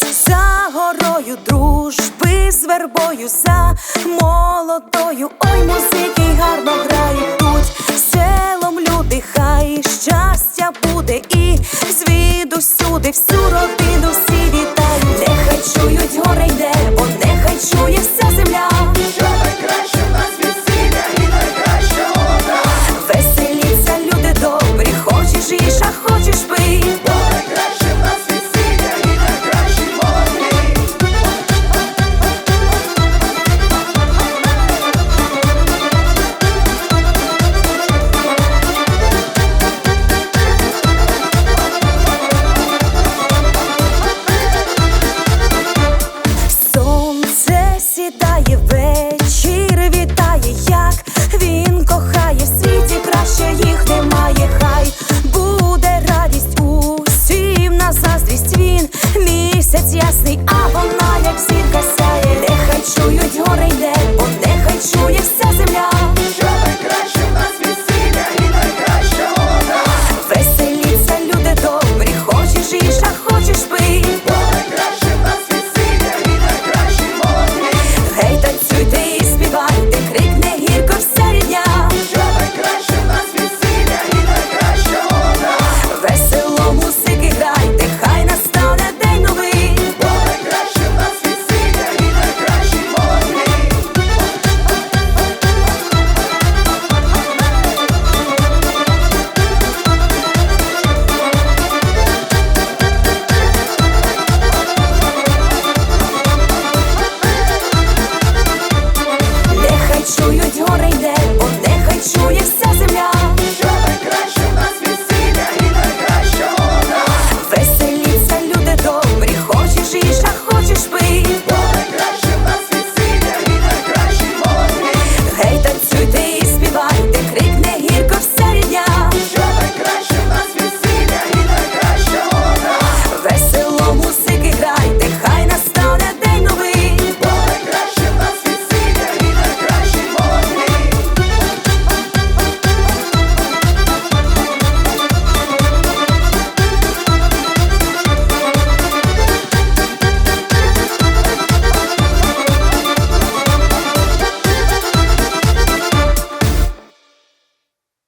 Десь за горою дружби з вербою за молодою. Ой, музики гарно грають тут. Селом люди, хай щастя буде і звідусюди всю родину сідає вечір, вітає, як він кохає в світі, краще їх немає, хай буде радість усім на заздрість він місяць ясний. або